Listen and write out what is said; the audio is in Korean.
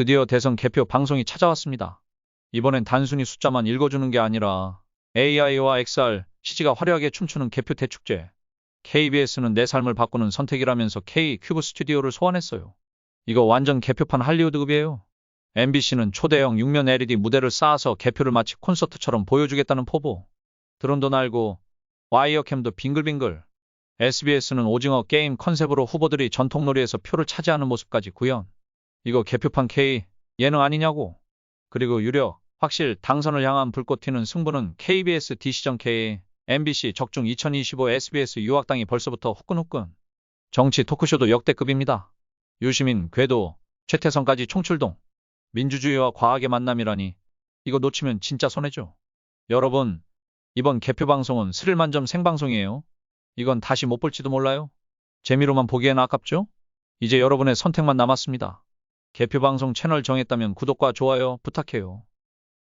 드디어 대선 개표 방송이 찾아왔습니다. 이번엔 단순히 숫자만 읽어주는 게 아니라 AI와 XR, CG가 화려하게 춤추는 개표 대축제. KBS는 내 삶을 바꾸는 선택이라면서 K 큐브 스튜디오를 소환했어요. 이거 완전 개표판 할리우드급이에요. MBC는 초대형 6면 LED 무대를 쌓아서 개표를 마치 콘서트처럼 보여주겠다는 포부. 드론도 날고 와이어캠도 빙글빙글. SBS는 오징어 게임 컨셉으로 후보들이 전통놀이에서 표를 차지하는 모습까지 구현. 이거 개표판 K 예능 아니냐고. 그리고 유력, 확실 당선을 향한 불꽃 튀는 승부는 KBS 디시전 K, MBC 적중 2025 SBS 유학당이 벌써부터 후끈후끈. 정치 토크쇼도 역대급입니다. 유시민, 궤도, 최태성까지 총출동. 민주주의와 과학의 만남이라니. 이거 놓치면 진짜 손해죠. 여러분, 이번 개표 방송은 스릴 만점 생방송이에요. 이건 다시 못 볼지도 몰라요. 재미로만 보기엔 아깝죠? 이제 여러분의 선택만 남았습니다. 개표 방송 채널 정했다면 구독과 좋아요 부탁해요.